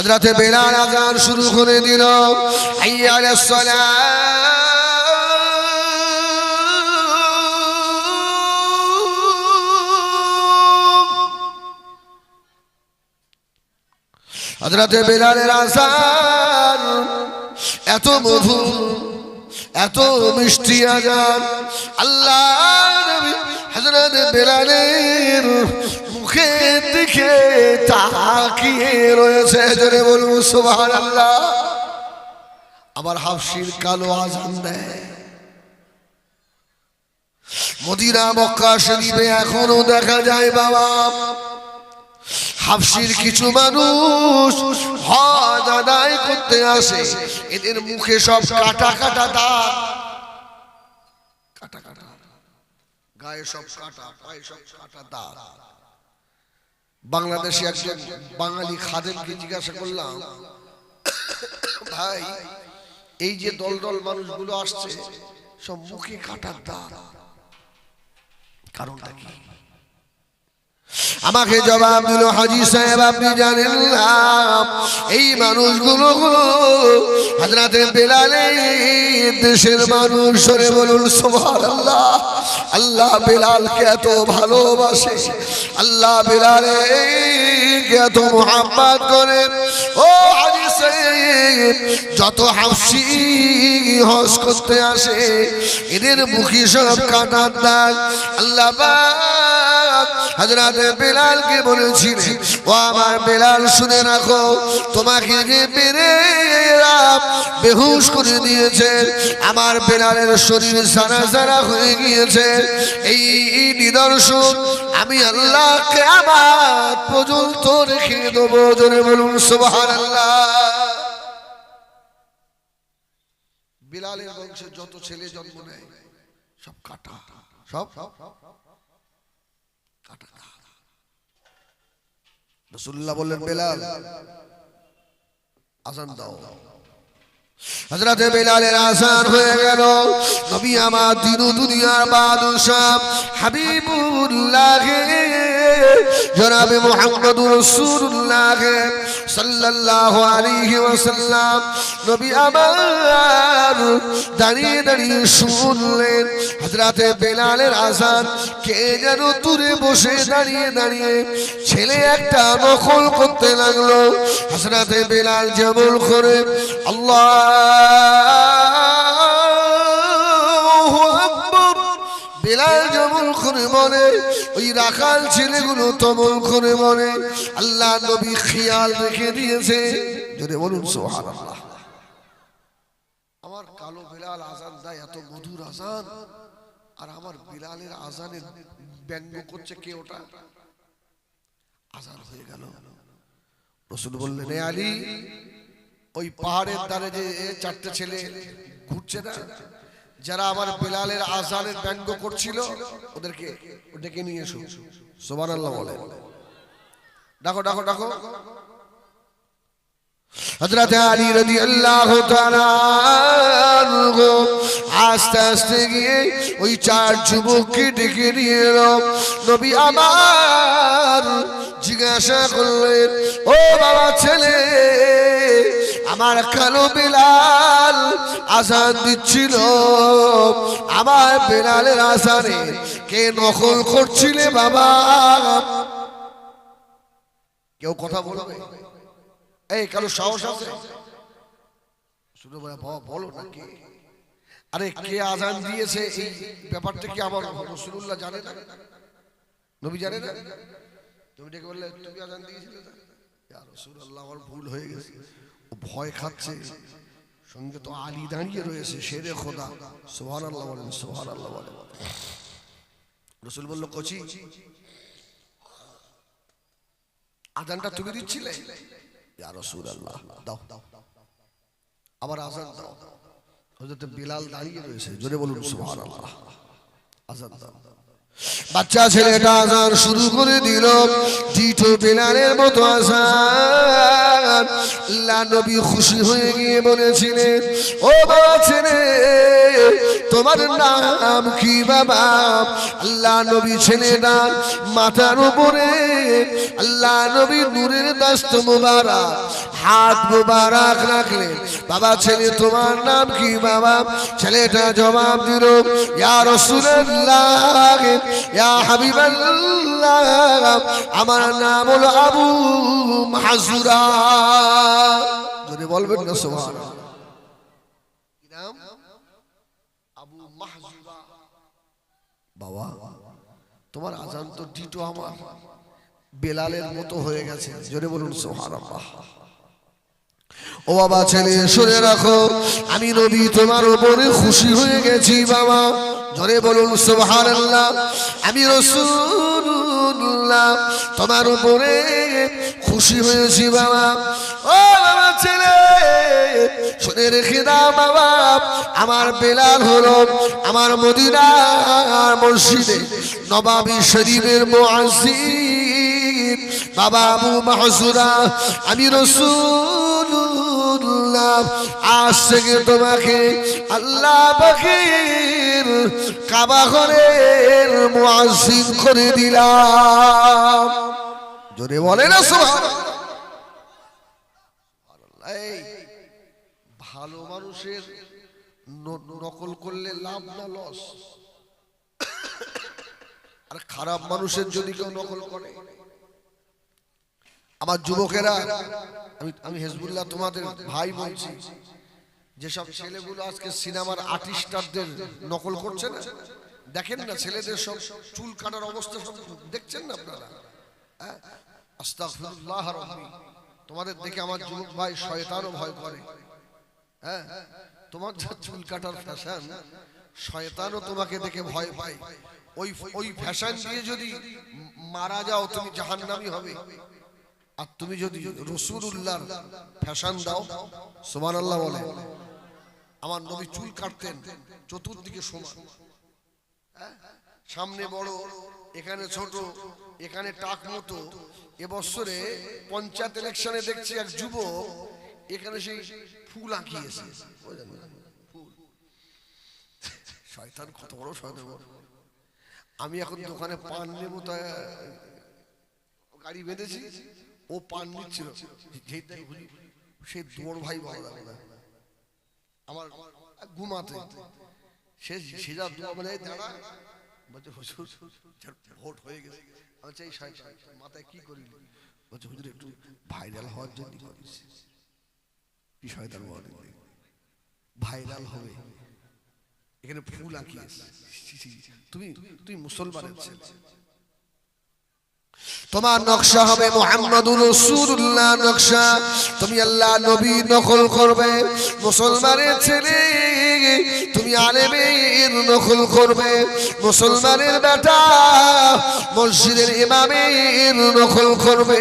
হজরতে বেলাল আজান শুরু করে দিল হজরতে বেলালের আসান এত মধু এত মিষ্টি আজান। আল্লাহ হজরত বেলালের মুখের দিকে তাকিয়ে রয়েছে, জোরে বলুন সুবহান আল্লাহ আবার হাফসির কালো আজান দেয়। মদিনা, মক্কা শরীফে এখনও দেখা যায়, বাবা। হাফসির কিছু মানুষ হজ করতে আসে, এদের মুখে সব কাটা কাটা দাগ। কাটা কাটা। গায়ে সব কাটা, পায়ে সব কাটা দাগ। বাংলাদেশে একজন বাঙালি খাদেমকে জিজ্ঞাসা করলাম, ভাই, এই যে দল দল মানুষগুলো আসছে, সব মুখে কাটার দাগ। কারণটা কি? আমাকে জবাব দিল হাজি সাহেব, আপনি জানেন না, এই মানুষগুলো হাজরাতে বেলালে দেশের মানুষ, সরে বলুন সোভার আল্লাহ আল্লাহ বেলালকে এত ভালোবাসে, আল্লাহ বেলালে এত মোহাম্মত করে। ও হাজি সাহেব, যত হাসি হস করতে আসে, এদের মুখী সব কাটার দাগ। আল্লাহ হাজরাতে বেলালকে বলেছিলেন ও আমার বেলাল, শুনে রাখো, তোমাকে যে মেরে বেহুশ করে দিয়েছে, আমার বেলালের শরীর সারা সারা হয়ে গিয়েছে। এই নিদর্শন আমি আল্লাহকে আমার পর্যন্ত রেখে দেবো, জোরে বলুন সুবহান আল্লাহ বিলালের বংশে যত ছেলে জন্ম নেয়, সব কাটা সব। রসুল্লাহ বললেন, বেলাল আজান দাও। হজরতে বেলালের আসান হয়ে গেল। নবী আমার দিন দুনিয়ার বাদশাহ হাবিবুল্লাহ জনাবে মোহাম্মদ রসুল্লাহ সাল্লাল্লাহু আলাইহি ওয়াসাল্লাম নবী আমার দাঁড়িয়ে দাঁড়িয়ে শুনলেন। হজরতে বেলালের আসান কে যেন দূরে বসে দাঁড়িয়ে দাঁড়িয়ে ছেলে একটা নকল করতে লাগল। হজরতে বেলাল যেমন করে, আল্লাহ বেলাল যেমন করে বলে, ওই রাখাল ছেলেগুলো তমল করে বলে, আল্লাহ নবী খেয়াল রেখে দিয়েছে। যদি বলুন সোহান আমার কালো বেলাল আজান দেয়, এত মধুর আজান। আর আমার বিলালের আজানের ব্যঙ্গ করছে কে ওটা? আজান হয়ে গেল। রসুল বললেন, "এ আলী, ওই পাহাড়ের ধারে যে চারটে ছেলে ঘুরছে না, যারা আমার বেলালের আজানের ব্যঙ্গ করছিল, ওদেরকে ডেকে নিয়ে এসো। সোমান আল্লাহ বলে ডাকো ডাকো ডাকো। হজরত আলী রদি আল্লাহ আস্তে আস্তে গিয়ে ওই চার যুবককে ডেকে নিয়ে এলো। নবী আমার জিজ্ঞাসা করলেন, ও বাবা ছেলে, আমার কালো বেলাল আসান দিচ্ছিল। আমার বেলালের আসানে কে নকল করছিলে বাবা? কেউ কথা বলবে? এই কালো সাহস আছে? বাবা বলো না কে আরে কে আজান দিয়েছে এই ব্যাপারটা কি আমার রসুল্লাহ জানে না? নবী জানে না? তুমি ডেকে বললে তুমি আজান দিয়েছিলে আমার ভুল হয়ে গেছে। ও ভয় খাচ্ছে। সঙ্গে তো আলী দাঁড়িয়ে রয়েছে শেরে খোদা। সোহান আল্লাহ বলেন সোহান আল্লাহ বলেন রসুল বলল কচি আজানটা তুমি দিচ্ছিলে? বাচ্চা ছেলেটা আজান শুরু করে দিল। টিটো বেলালের মতো আজান। খুশি হয়ে গিয়ে বলেছিলেন, ও বাবা ছেলে তোমার নাম কি বাবা? আল্লাহ নবী ছেলেটা মাথার উপরে। আল্লাহ নবী নূরের দাস্ত মুবারক। হাত মুবারক রাখলেন। বাবা ছেলে, তোমার নাম কি বাবা? ছেলেটা জবাব দিল, ইয়া রাসূলুল্লাহ, ইয়া হাবিবাল্লাহ, আমার নাম হলো আবু মাহজুরা। বলবেন না, সুবহানাল্লাহ কি নাম আবু মাহজুরা বাবা, তোমার আজান তো ডিটো আমার। বেলালের মতো হয়ে গেছে। জোরে বলুন, সুবহানাল্লাহ। ও বাবা, ছেলে, শুনে রাখো, আমি নবী তোমার উপরে খুশি হয়ে গেছি বাবা। জোরে বলুন সোহার আমি রাসূলুল্লাহ তোমার উপরে খুশি হয়েছি বাবা। ও বাবা ছেলে, শুনে রেখে দাও বাবা, আমার বেলাল হলো আমার মদিনার মসজিদে নবাবী শরীফের মুআজ্জিন। বাবা আবু মাহজুরা, আমি রসুল্লাহ আজ থেকে তোমাকে আল্লাহ পাখির কাবা ঘরের মুআজ্জিন করে দিলাম। জোরে বলে না, সুবহানাল্লাহ। ভালো মানুষের নকল করলে লাভ না লস? আর খারাপ মানুষের যদি কেউ নকল করে? আমার যুবকেরা, আমি আমি হেজবুল্লাহ তোমাদের ভাই বলছি যেসব ছেলেগুলো আজকে সিনেমার আর্টিস্টারদের নকল করছে না? দেখেন না, ছেলেদের সব চুল কাটার অবস্থা সব দেখছেন না আপনারা? হ্যাঁ? আস্তাগফিরুল্লাহ রাব্বি। তোমাদের দেখে আমার যুবক ভাই শয়তানও ভয় করে। হ্যাঁ? তোমার যা চুল কাটার ফ্যাশন শয়তানও তোমাকে দেখে ভয় পায়। ওই ওই ফ্যাশন দিয়ে যদি মারা যাও, তুমি জাহান্নামী হবে। আর তুমি যদি রসুল্লাহর ফ্যাশন দাও সোমান আল্লাহ বলে আমার নবী চুল কাটতেন চতুর্দিকে সমান। হ্যাঁ? সামনে বড় এখানে ছোট এখানে টাক মতো। এবছরে পঞ্চায়েত ইলেকশনে দেখছি এক যুবক এখানে সেই ফুল আঁকিয়েছে। শয়তান কত বড় শয়তান। আমি এখন দোকানে পান নেব গাড়ি বেঁধেছি। ও পান নিচ্ছিল। যেই তাই সে দৌড় ভাই ভালো লাগে না। আমার ঘুমাতে। সে সে যা দোয়া বলে "এই দাঁড়া বলছে, হুজুর ভোট হয়ে গেছে। এই সাই মাথায় কি করি বলছে, হুজুর, একটু ভাইরাল হওয়ার জন্য করিস কি শয়তান বলে? ভাইরাল হবে। এখানে ফুল আঁকিয়েছে তুমি তুমি মুসলমানের তোমার নকশা হবে মোহাম্মদুর রসুল্লাহ নকশা। তুমি আল্লাহ নবী নকল করবে। মুসলমানের ছেলে আলেমের নকল করবে। মুসলমানের বেটা মসজিদের ইমামের নকল করবে।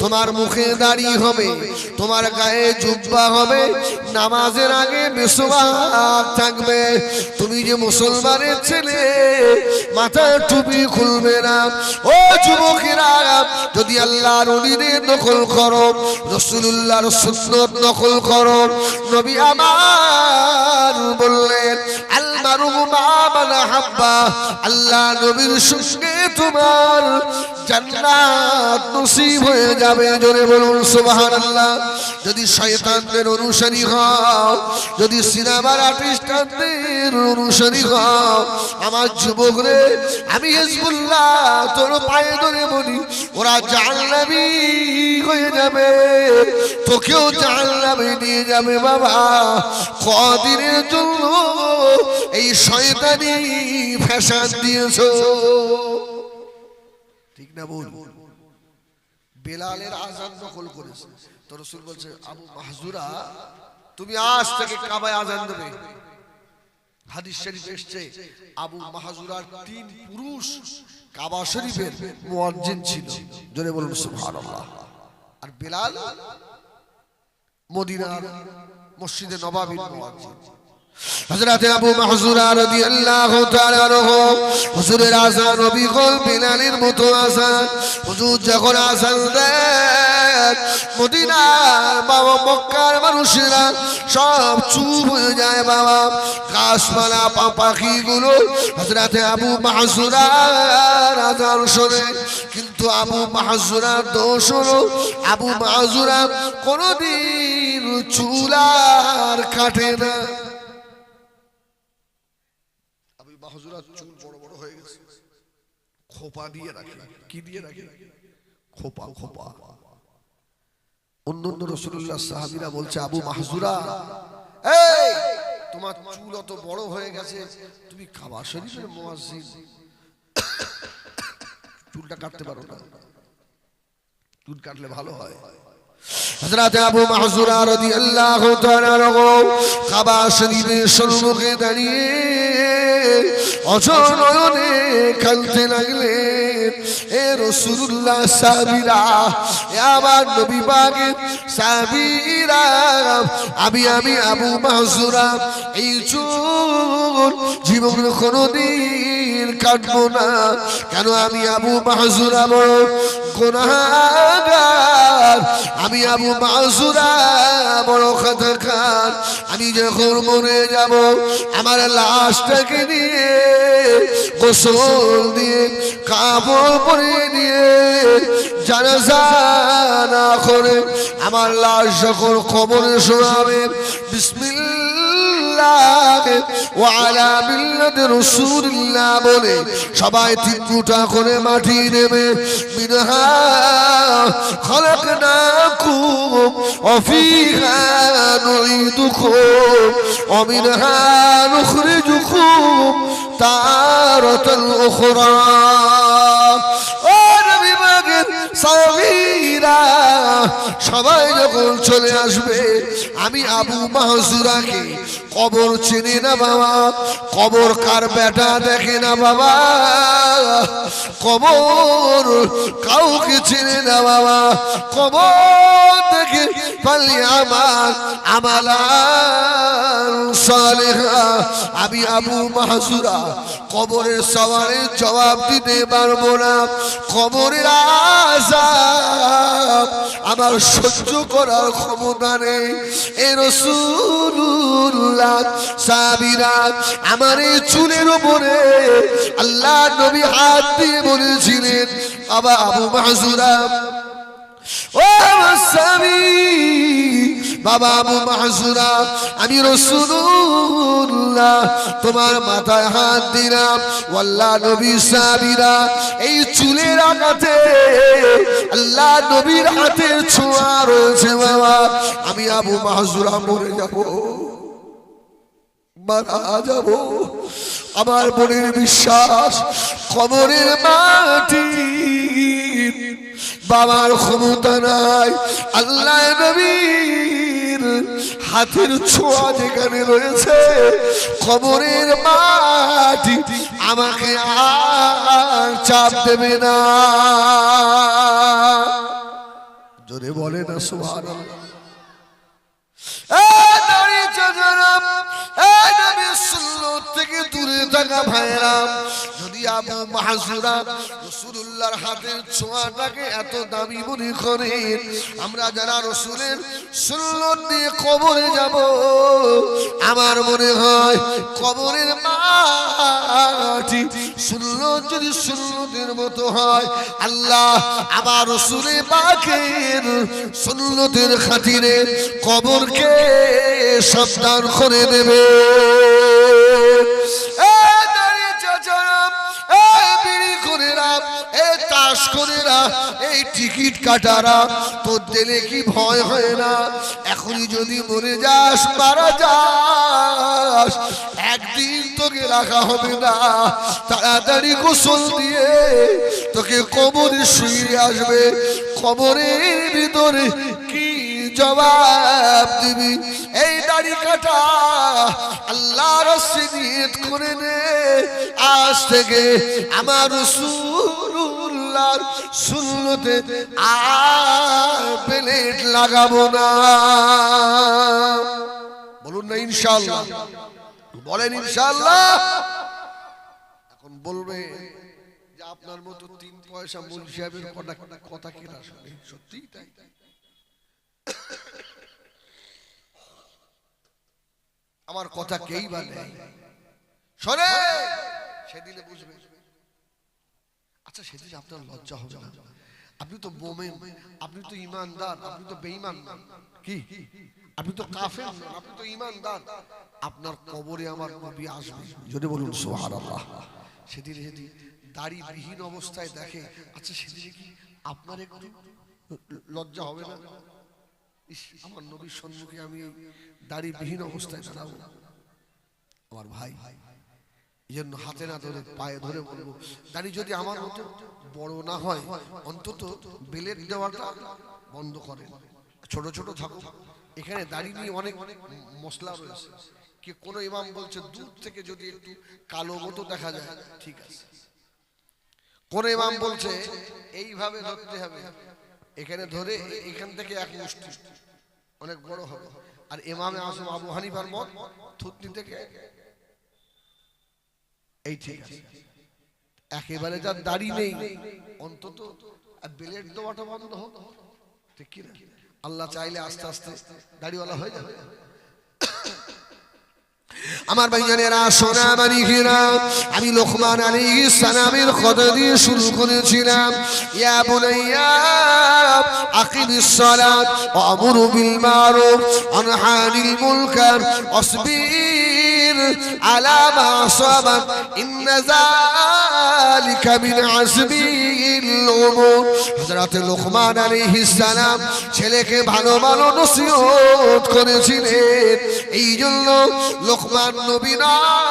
তোমার মুখে দাড়ি হবে, তোমার গায়ে জুব্বা হবে, নামাজের আগে মেসোয়াক থাকবে। তুমি যে মুসলমানের ছেলে, মাথায় টুপি খুলবে না। ও যুবকেরা, যদি আল্লাহর অলিদের নকল করো রসুল্লাহর সুন্নত নকল করো, নবী আমার বললেন হাব্বা, আল্লাহ নবীর সঙ্গে তোমার হয়ে যাবে। যদি শয়তানদের অনুসারী হও, যদি সিনেমার আর্টিস্টদের অনুসারী হও, আমার যুবক রে আমি হিজবুল্লাহ, তোর পায়ে ধরে বলি, ওরা জাহান্নামী হয়ে যাবে। তোকেও জাহান্নামে নিয়ে যাবে বাবা। কদিনের জন্য এই শয়তানি ফ্যাশন দিয়েছ। ঠিক না বল বেলালের আজান নকল করেছে। তো রসুল বলছে, আবু মাহজুরা, তুমি আজ থেকে কাবায় আজান দেবে। হাদিস শরীফ এসছে, আবু মাহজুরার তিন পুরুষ কাবা শরীফের মুয়াজ্জিন ছিল। জোরে বলুন, সুবহানাল্লাহ। আর বেলাল মদিনার মসজিদে নবাবির মুয়াজ্জিন। হযরত আবু মাহজুরা রাদিয়াল্লাহু তাআলা আনহু, হুজুরের আযান নবী কল বিলালের মতো আযান। হুজুর যখন আযান দেন সব চুপ হয়ে যায় বাবা। গাছপালা, পাখিগুলো হযরত আবু মাহজুরা আযান শোনে। কিন্তু আবু মাহজুরার দোষ হলো, আবু মাহজুরা কোনোদিন চুলার কাটে না। আবু চুল বড় বড় হয়ে গেছে। খোপা দিয়ে রাখে। কি দিয়ে রাখে? খোপা খোপা। অন্য অন্য রসুল্লাহ সাহাবিরা বলছে, আবু মাহজুরা তোমার চুল অত বড় হয়ে গেছে, তুমি খাবার শরীফের চুলটা কাটতে পারো না। চুল কাটলে ভালো হয়। আনহু শরীফের সম্মুখে দাঁড়িয়ে অজনয়নে কাঁদতে লাগলেন এ রাসূলুল্লাহ সাহাবীরা, এ আমার নবী পাকের সাহাবীরা, আমি আমি আবু মাহজুরা এই চুল জীবন কোনোদিন কাটবো না। কেন আমি আবু মাহজুরা বড় আমি আবু মাসুরা বড় খাতাকার আমি যখন মরে যাব, আমার লাশটাকে নিয়ে গোসল দিয়ে কাপড় আমল পরিয়ে দিয়ে না করে আমার লাশ যখন খবরে শোনাবে, বিসমিল্লাহ ওয়ালা মিল্লাতে বলে সবাই তিনটা করে মাটি নেবে। মিনহা খলকনাকুম অফিহা তারতল উখরা। ও নবী মাগের সাগীরা সবাই যখন চলে আসবে, আমি আবু মাহজুরাকে কবর চিনি না বাবা, কবর কার বেটা দেখে না বাবা, কবর কাউকে চিনে না বাবা, কবর দেখে পালি আমার সালেহা। আমি আবু মাহজুরা, কবরের সওয়ালের জবাব দিতে পারব না। কবরের আজাব। আমার সহ্য করার ক্ষমতা নেই। এ রসুল্লাহ সাবিরা আমার এই চুলের উপরে আল্লাহ নবী হাত দিয়ে বলেছিলেন, বাবা আবু মাহজুরা, ও স্বামী বাবা আবু মাহজুরা আমি রসুল্লাহ তোমার মাথায় হাত দিলাম। ওয়াল্লাহ নবী সাবিরা এই চুলের আঘাতে, আল্লাহ নবীর হাতের ছোঁয়া রয়েছে বাবা। আমি আবু মাহজুরা মরে যাব, মারা যাব। আমার মনের বিশ্বাস কবরের মাটি। বাবার ক্ষমতা নাই, আল্লাহ নবীর হাতের ছোঁয়া যেখানে রয়েছে, কবরের মাটি আমাকে আর চাপ দেবে না। জোরে বলে না সুহার থেকে দূরে থাকা ভাইরাম যদি আবু মাহসুরা রসুল্লাহর হাতের ছোঁয়াটাকে এত দামি মনে করে, আমরা যারা রসুলের সুন্নত নিয়ে কবরে যাব, আমার মনে হয় কবরের মাটি সুন্নত যদি সুন্নতের মতো হয়, আল্লাহ আমার রসুলে পাকের সুন্নতের খাতিরে কবরকে সাবধান করে দেবে। এই টিকিট কি ভয় হয় না? যদি মরে যাস যাস। একদিন তোকে রাখা না। তাড়াতাড়ি গোসল দিয়ে তোকে কবরে শুয়ে আসবে। কবরের ভিতরে জবাব দিবি। এই দাড়ি কাটা আল্লাহ রসিদ করে নে। আজ থেকে আমার রসুল্লাহর সুন্নতে আর প্লেট লাগাবো না। বলুন না ইনশাল্লাহ বলেন ইনশাল্লাহ এখন বলবে আপনার মতো তিন পয়সা মূল সাহেবের কথা কথা কেনা শুনে। সত্যি তাই? আমার কথা কেই বা নেই শোনে! সেদিনে বুঝবে। আচ্ছা সেদিন আপনার লজ্জা হবে না। আপনি তো মোমেন, আপনি তো ইমানদার, আপনি তো বেঈমান। কি? আপনি তো কাফের আপনি তো ইমানদার। আপনার কবরে আমার নবী আসবে। যদি বলুন, সুবহানাল্লাহ। সেদিন সেদিন দাড়ি বিহীন অবস্থায় দেখে আচ্ছা সেদিনে কি আপনার একটু লজ্জা হবে না? আমার নবীর সম্মুখে আমি দাড়ি বিহীন অবস্থায় দাঁড়াবো। আমার ভাই এই জন্য হাতে না ধরে পায়ে ধরে বলব, দাড়ি যদি আমার মতো বড় না হয়, অন্তত বেলের দেওয়াটা বন্ধ করে ছোট ছোট থাকুক। এখানে দাড়ি নিয়ে অনেক মশলা রয়েছে। কি কোনো ইমাম বলছে, দূর থেকে যদি একটু কালো মতো দেখা যায়, ঠিক আছে। কোন ইমাম বলছে, এইভাবে ধরতে হবে। এখানে ধরে এখান থেকে এক মুষ্টি। অনেক বড় হবে। আর ইমামে আসম আবু হানিফার মত থুতনি থেকে এই ঠিক আছে। একেবারে যার দাড়ি নেই, অন্তত বেলেট দেওয়াটা বন্ধ হোক। ঠিক কিনা? আল্লাহ চাইলে আস্তে আস্তে দাড়িওয়ালা হয়ে যাবে। আমার ভাইজানেরা সোনা মানিকেরা আমি লোকমান আলী সালামের কথা দিয়ে শুরু করেছিলাম। ইয়া বুলাইয়া আকিমিস সালাত আমুরু বিল মারুফ, আনহানিল মুনকার, ওয়াসবির আলা মা সাবাক ইন্না যালিকা মিন আজমিল উমুর হযরত লোকমান আলাইহিস সালাম ছেলেকে ভালো ভালো নসিহত করেছিলেন। এই জন্য লোকমান নবী নয়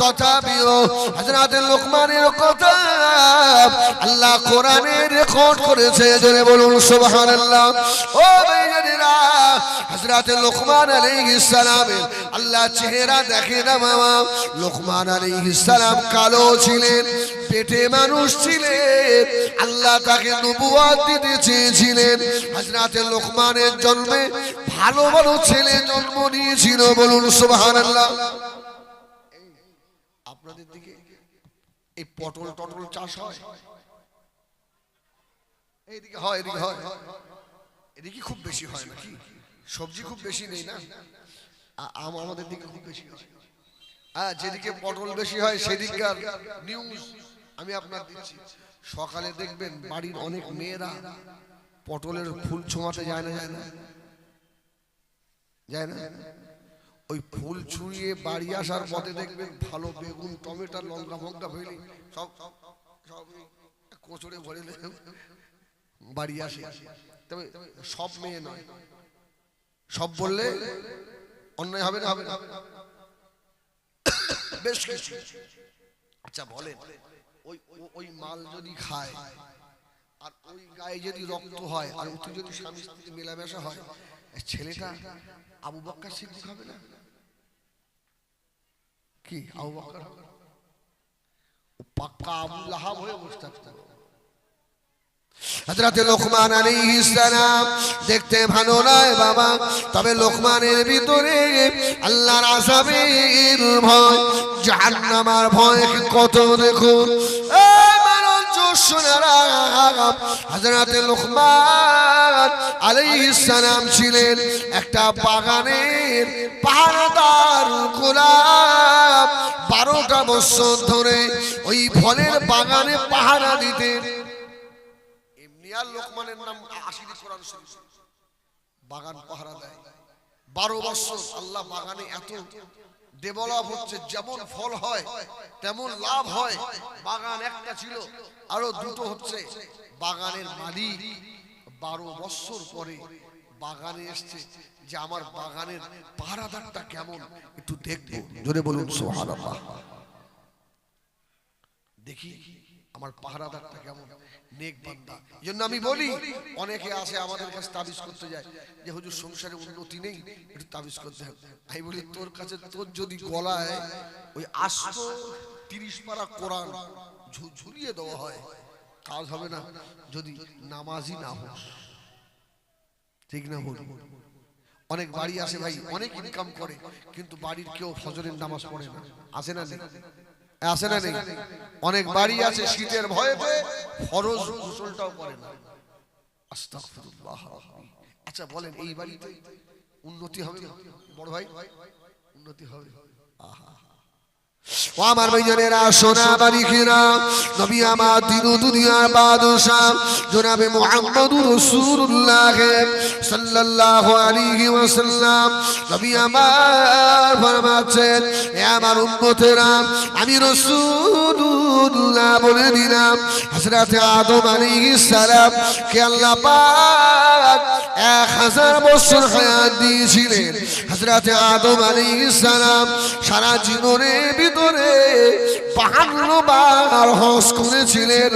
তথাপিও হযরত লোকমানের কথা আল্লাহ কোরআনে রেকর্ড করেছে, জোরে বলুন সুবহানাল্লাহ। ও হযরত লোকমান আলাইহিস আল্লাহ চেহারা দেখে না মামা লোকমান আলাইহিস সালাম কালো ছিলেন, পেটে মানুষ ছিলেন, আল্লাহ তাকে নবুয়াত দিতে চেয়েছিলেন। হযরত লোকমানের জন্মে ভালো ভালো ছেলে জন্ম নিয়েছিল, বলুন সুবহানাল্লাহ আপনাদের দিকে এই পটল টটল চাষ হয়? এইদিকে হয় এদিকে হয়। এদিকে খুব বেশি হয় নাকি? সবজি খুব বেশি নেই না? আম আমাদের দিকে খুব বেশি হয়। হ্যাঁ যেদিকে পটল বেশি হয়, সেদিককার নিউজ আমি আপনার দিচ্ছি। সকালে দেখবেন বাড়ির অনেক মেয়েরা পটলের ফুল ছোঁয়াতে যায় না যায় না? যায় না? ওই ফুল ছুঁয়ে বাড়ি আসার পথে দেখবেন ভালো বেগুন, টমেটো, লঙ্কা ফঙ্কা ফেলে, সব সব কোচড়ে ভরে বাড়ি আসে। তবে সব মেয়ে নয়। সব বললে অন্যায় হবে না। হবে না বেশ কিছু। আচ্ছা বলেন, ওই ওই মাল যদি খায়, আর ওই গায়ে যদি রক্ত হয়, আর ওতে যদি স্বামী স্ত্রী মেলামেশা হয়, ছেলেটা আবু বক্কর সিদ্দিক হবে না? কি? দেখতে ভালো নয় বাবা, তবে লোকমানের ভিতরে আল্লাহর আযাবের ভয় জাহান্নামের ভয় কত দেখুন। হযরতে লোকমান আলাইহিস সালাম ছিলেন একটা বাগানের পাহাড়দার গোলাপ। বারোটা বছর ধরে ওই ফলের বাগানে পাহারা দিতেন। যেমন ফল হয়, তেমন লাভ হয়। বাগান একটা ছিল, আরও দুটো হচ্ছে। বাগানের মালিক বারো বছর পরে বাগানে এসছে যে আমার বাগানের পাহারাদারটা কেমন? একটু দেখব। জোরে বলুন দেখি আমার পাহারাদারটা কেমন? নেক বান্দা। জন্য আমি বলি, অনেকে আসে আমাদের কাছে তাবিজ করতে যায়, যে হুজুর সংসারে উন্নতি নেই, একটু তাবিজ করতে হবে আমি বলি, তোর কাছে, তোর যদি গলায় ওই আস্ত তিরিশ পারা কোরআন ঝুলিয়ে দেওয়া হয় কাজ হবে না, যদি নামাজি না হোস। ঠিক না বলি অনেক বাড়ি আসে ভাই, অনেক ইনকাম করে, কিন্তু বাড়ির কেউ ফজরের নামাজ পড়ে না। আসে না নেই? আসে না নেই? অনেক বাড়ি আছে শীতের ভয়েতে ফরজ গোসলটাও করে না। আচ্ছা বলেন, এই বাড়িতে উন্নতি হবে? বড় ভাই, উন্নতি হবে? আহা। ও আমার ভাইজানেরা সোনা বাড়িখেরা নবী আমার দিন দুনিয়ার বাদশাহ, জনাবে মুহাম্মদুর রাসূলুল্লাহ সাল্লাল্লাহু আলাইহি ওয়াসাল্লাম। নবী আমার ফরমাচ্ছেন হে আমার উম্মতেরা, আমি রাসূলুল্লাহ বলে দিলাম, হযরত আদম আলাইহিস সালাম কে আল্লাহ পাক এক হাজার বছর হায়াত দিয়েছিলেন। হযরত আদম আলাইহিস সালাম সারা জীবনের ভিতরে বাহান্ন বার হস করেছিলেন।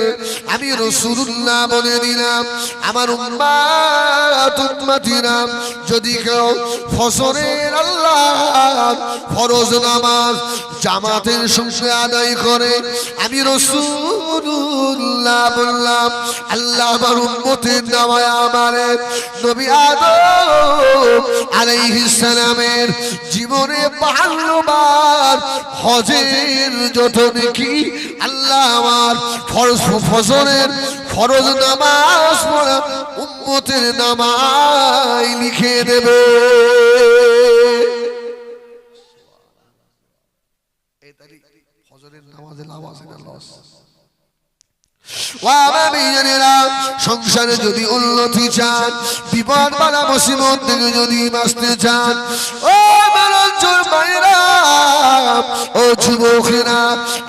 আমি রসুল্লাহ বলে দিলাম, আমার উম্মাত উম্মাতিরা, যদি কেউ ফসরের আল্লাহ ফরজ নামাজ জামাতের সঙ্গে আদায় করে, আমি রসুল্লাহ বললাম, আল্লাহ আমার উম্মতের নামায় আমারে নবী আদম আলাইহিস সালামের জীবনে বাহান্ন বার হজের যত নাকি আল্লাহ আমার ফরজ ফজরের ফরজ নামাজ পড়া উম্মতের নামায় লিখে দেবে। ফজরের নামাজে লাভ আছে না লস সংসারে যদি উন্নতি চান, বিপদ বালা মুসিবত থেকে যদি বাঁচতে চান, ও মায়েরা, ও যুবকেরা,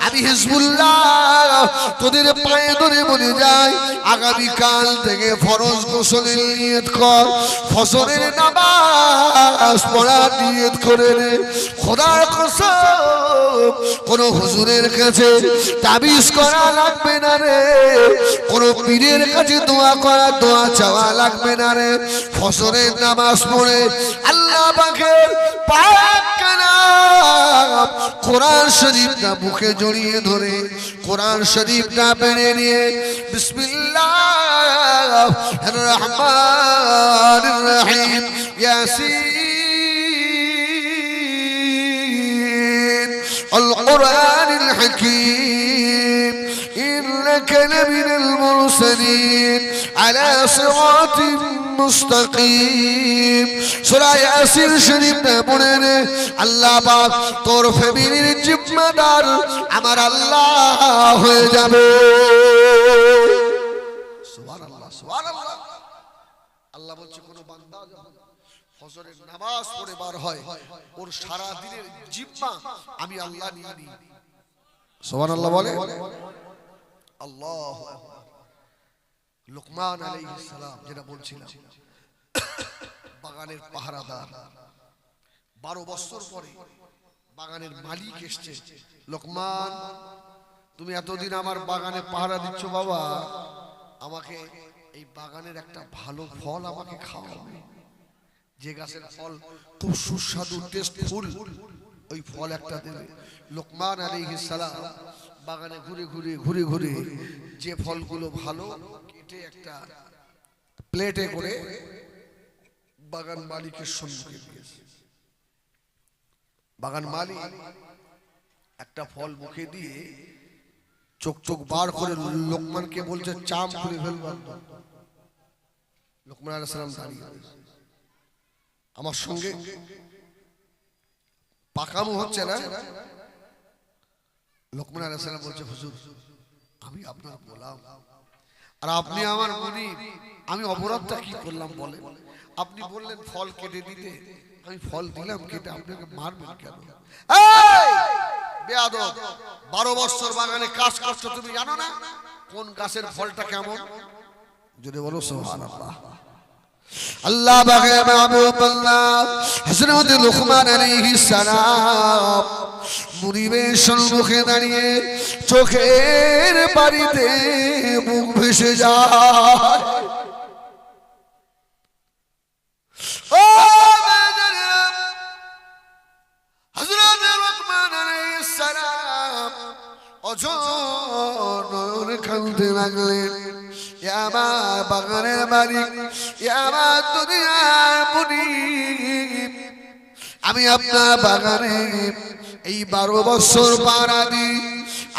আমি হিজবুল্লাহ তোদের পায়ে ধরে বলে যাই, আগামীকাল থেকে ফরজ গোসলের নিয়ত কর ফসলের নামাজ পড়ার নিয়ত করে নে। খোদার কসম, কোন হুজুরের কাছে তাবিজ করা লাগবে না রে। কোন পীরের কাছে দোয়া করা দোয়া চাওয়া লাগবে না রে ফসলের নামাজ পড়ে আল্লাহ পাকের পাক কালাম কোরআন শরীফটা বুকে জড়িয়ে ধরে কোরআন শরীফটা পেরে নিয়ে বিসমিল্লাহ রহমান রহিম ইয়াসিন القرآن الحكيم إنك لمن المرسلين على صراط মুস্তাকিম সূরা ইয়াসিন শরীফটা পড়ে নে আল্লাহ পাক তোর ফ্যামিলির জিম্মাদার আমার আল্লাহ হয়ে যাবে সুবহানাল্লাহ সুবহানাল্লাহ আল্লাহ বলছে কোন বান্দা যখন ফজরের নামাজ পড়ে বার হয় ওর সারা দিনের জিম্মা আমি আল্লাহ নিয়ে নিই সুবহানাল্লাহ বলে আল্লাহ লোকমান আলাইহিস সালাম যেটা বলছিলাম, বাগানের পাহারাদার। বারো বছর পরে বাগানের মালিক এসছে। লোকমান, তুমি এতদিন আমার বাগানে পাহারা দিচ্ছ বাবা। আমাকে এই বাগানের একটা ভালো ফল আমাকে খাওয়াবে যে গাছের ফল খুব সুস্বাদু টেস্ট ফুল ওই ফল একটা দেবে। লোকমান আলাইহিস সালাম বাগানে ঘুরে ঘুরে ঘুরে ঘুরে যে ফলগুলো ভালো, কেটে একটা প্লেটে করে বাগান মালিকের সম্মুখে বাগান মালিক একটা ফল মুখে দিয়ে চোখ চোখ বার করে লোকমানকে বলছে, চাম খুলে ফেলবার লোকমান সালাম দাঁড়িয়ে আমার সঙ্গে পাকামো হচ্ছে না? লোকমান আলাইহিস সালাম বলছে হুজুর আমি আপনার গোলাম। আর আপনি আমার মনি আমি অপরাধটা কি করলাম বলে আপনি বললেন ফল কেটে দিতে। আমি ফল দিলাম কেটে আপনাকে মারবেন কেন! বেয়াদব! বারো বছর বাগানে কাজ করছ তুমি জানো না? কোন গাছের ফলটা কেমন? যদি বলো সুবহানাল্লাহ। আল্লাহ বাগে মাহবুব আল্লাহ, হযরত লুকমান আলাইহিস সালাম মুনিবের সম্মুখে দাঁড়িয়ে চোখের বাড়িতে মুখ ভেসে যায়। ও অজনর কাঁদতে লাগলেন। আমার বাগানের ইয়া আমার দুনিয়ার মুনি আমি আপনার বাগানে এই বারো বছর পাড়া দিই।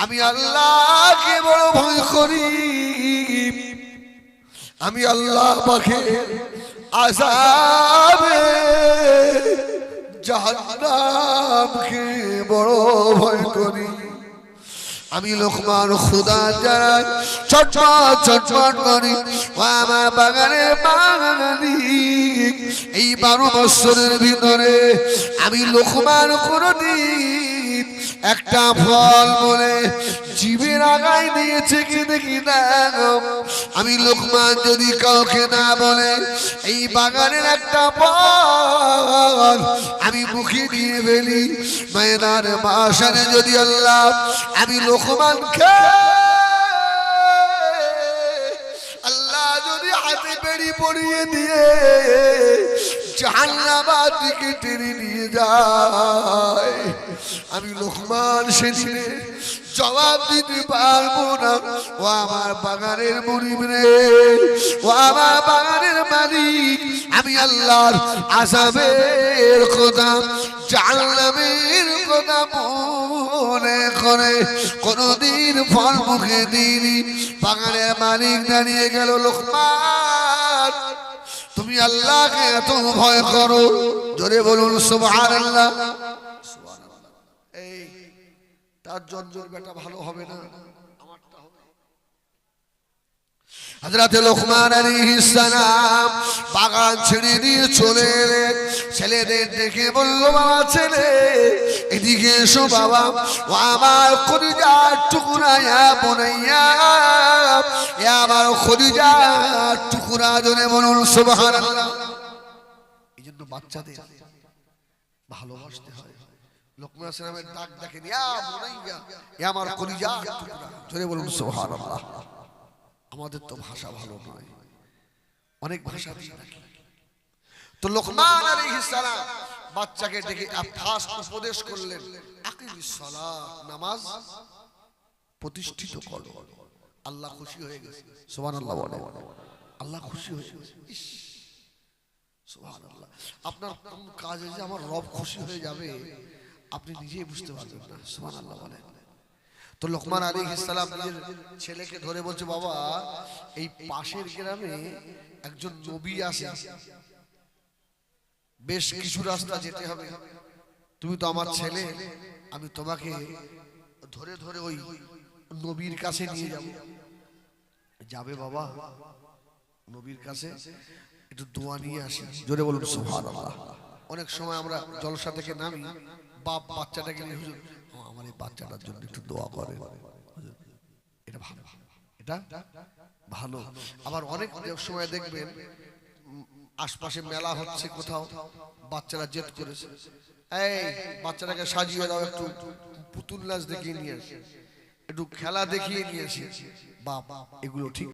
আমি আল্লাহকে বড় ভয় করি। আমি আল্লাহ পাখে আসাবে জাহান্নামকে বড় ভয় করি। আমি লোকমান খুদা যারা চটপট চটপট করি ও আমার বাগানের বাগানি। এই বারো বছরের ভিতরে আমি লোকমান কোনদিন একটা ফল বলে জীবের আগায় দিয়েছে কি দেখি না আমি লোকমান যদি কাউকে না বলে, এই বাগানের একটা ফল আমি মুখে দিয়ে ফেলি। ময়দার মাসানে যদি আল্লাহ আমি লোকমান আল্লাহ যদি হাতে বেড়ি পড়িয়ে দিয়ে জাহান্নাবাদ দিকে টেনে নিয়ে যায়, আমি লোকমান সেদিনে জবাব দিতে পারব না। ও আমার বাগানের মরিব রে। ও আমার বাগানের মালিক। আমি আল্লাহর আসামের কথা জানলামের কথা মনে করে। কোনদিন ফল মুখে দিইনি। বাগানের মালিক দাঁড়িয়ে গেল, লোকমান, তুমি আল্লাহকে এত ভয় করো? জোরে বলুন, সুবহানাল্লাহ। এই তার জঞ্জর বেটা ভালো হবে না। লোকমান বাগান ছেড়ে দিয়ে চলে এলেন। ছেলেদের দেখে বলল, বাবা ছেলে, এদিকে এসো বাবা। ও আমার টুকুরা ইয়া বোনাইয়া। আমার টুকুরা জনে বলুন, সুবহানাল্লাহ। এই জন্য বাচ্চাদের ভালোবাসতে লোকমান সালামের ডাক দেখেন। এ আমার টুকুরা। জোরে বলুন, সুবহানাল্লাহ। আমাদের তো ভাষা ভালো নয়। অনেক ভাষা তো লোকমান আলাইহিস বাচ্চাকে ডেকে ফার্স্ট উপদেশ করলেন নামাজ প্রতিষ্ঠিত করো। আল্লাহ খুশি হয়ে গেছে। সুবহানাল্লাহ বলে। আল্লাহ খুশি হয়ে গেছে। সুবহানাল্লাহ। আপনার কাজে যে আমার রব খুশি হয়ে যাবে? আপনি নিজেই বুঝতে পারবেন না। সুবহানাল্লাহ বলেন। তো লোকমান আলী ইসলাম নিজের ছেলেকে ধরে বলছে, বাবা, এই পাশের গ্রামে একজন নবী আছে। বেশ কিছু রাস্তা যেতে হবে। তুমি তো আমার ছেলে, আমি তোমাকে ধরে ধরে ওই নবীর কাছে নিয়ে যাব। যাবে বাবা, নবীর কাছে। একটু দোয়া নিয়ে আসি। জোরে বলুন, সুবহানাল্লাহ। অনেক সময় আমরা জলসা থেকে নামি বাপ বাচ্চাটাকে নিয়ে হুজুর আমার এই বাচ্চাটার জন্য একটু দোয়া করে এটা ভালো এটা ভালো। আবার অনেক সময় দেখবেন, আশপাশে মেলা হচ্ছে কোথাও, বাচ্চারা জেদ করেছে। এই, বাচ্চাটাকে সাজিয়ে দাও একটু, পুতুল নাচ দেখিয়ে নিয়ে আসি, একটু খেলা দেখিয়ে নিয়ে আসি। বাপ, এগুলো ঠিক